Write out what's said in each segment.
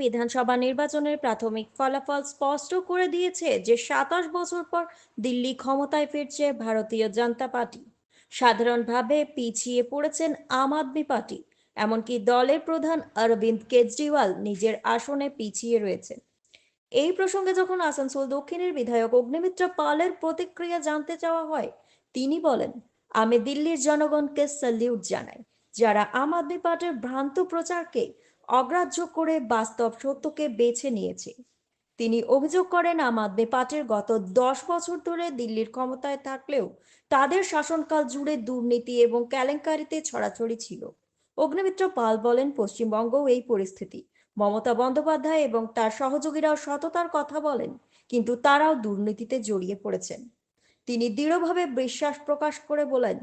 বিধানসভা নির্বাচনের প্রাথমিক ফলাফল স্পষ্ট করে দিয়েছে যে সাতাশ বছর পর দিল্লি ক্ষমতায় ফিরছে ভারতীয় জনতা পার্টি। সাধারণভাবে পিছিয়ে পড়েছেন আম আদমি পার্টি, এমনকি দলের প্রধান অরবিন্দ কেজরিওয়াল নিজের আসনে পিছিয়ে রয়েছে এই প্রসঙ্গে যখন আসানসোল দক্ষিণের বিধায়ক অগ্নিমিত্র পালের প্রতিক্রিয়া জানতে চাওয়া হয়, তিনি বলেন, আমি দিল্লির জনগণকে স্যালিউট জানাই, যারা আম আদমি পার্টির ভ্রান্ত প্রচারকে অগ্রাহ্য করে বাস্তব সত্যকে বেছে নিয়েছে। তিনি অভিযোগ করেন, আম আদমি পার্টির গত দশ বছর ধরে দিল্লির ক্ষমতায় থাকলেও তাদের শাসনকাল জুড়ে দুর্নীতি এবং কেলেঙ্কারিতে ছড়াছড়ি ছিল। অগ্নিমিত্র পাল বলেন, পশ্চিমবঙ্গও এই পরিস্থিতি। মমতা বন্দ্যোপাধ্যায় এবং তার সহযোগীরাও সততার কথা বলেন, কিন্তু তারাও দুর্নীতিতে জড়িয়ে পড়েছেন। তিনি দৃঢ়ভাবে বিশ্বাস প্রকাশ করে বলেন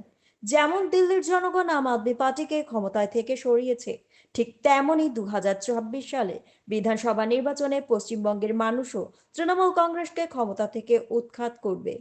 যেমন দিল্লির জনগণ আম আদমি পার্টিকে ক্ষমতায় থেকে সরিয়েছে, ঠিক তেমনই দু হাজার চব্বিশ সালে বিধানসভা নির্বাচনে পশ্চিমবঙ্গের মানুষও তৃণমূল কংগ্রেসকে ক্ষমতা থেকে উৎখাত করবে।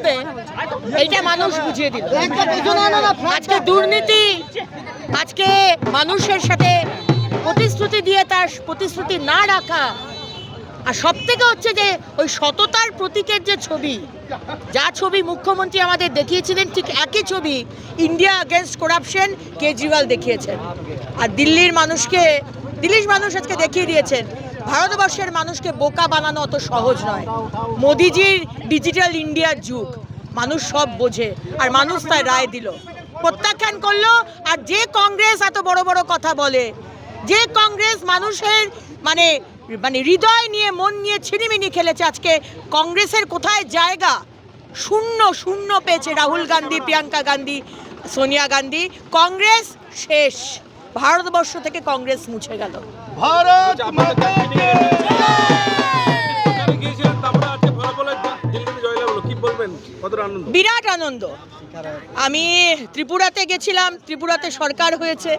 বলবে, এইটা মানুষ বুঝিয়ে দিল। আজকে দুর্নীতি, আজকে মানুষের সাথে প্রতিশ্রুতি দিয়ে তার প্রতিশ্রুতি না রাখা। আর সব থেকে হচ্ছে যে, ওই সততার প্রতীকের যে ছবি, যা ছবি মুখ্যমন্ত্রী আমাদের দেখিয়েছিলেন, ঠিক একই ছবি ইন্ডিয়া অ্যাগেনস্ট করাপশন কেজরিওয়াল দেখিয়েছেন। আর দিল্লির মানুষকে, দিল্লির মানুষ আজকে দেখিয়ে দিয়েছেন ভারতবর্ষের মানুষকে বোকা বানানো অত সহজ নয়। মোদিজির ডিজিটাল ইন্ডিয়ার যুগ, মানুষ সব বোঝে আর মানুষ তাই রায় দিল। প্রত্যাখ্যান করল আর যে কংগ্রেস এত বড় বড় কথা বলে, যে কংগ্রেস মানুষের মানে মানে হৃদয় নিয়ে, মন নিয়ে ছিনিমিনি খেলেছে আজকে, কংগ্রেসের কোথায় জায়গা? শূন্য শূন্য পেয়েছে রাহুল গান্ধী, প্রিয়াঙ্কা গান্ধী, সোনিয়া গান্ধী, কংগ্রেস শেষ। ভারতবর্ষ থেকে কংগ্রেস মুছে গেল। ভারত বিরাট আনন্দ। আমি ত্রিপুরাতে গেছিলাম ত্রিপুরাতে সরকার হয়েছে।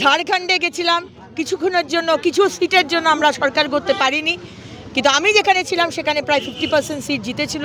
ঝাড়খণ্ডে গেছিলাম। কিছুক্ষণের জন্য কিছু সিটের জন্য আমরা সরকার করতে পারিনি। কিন্তু আমি যেখানে ছিলাম সেখানে প্রায় ফিফটি পার্সেন্ট সিট জিতেছিল।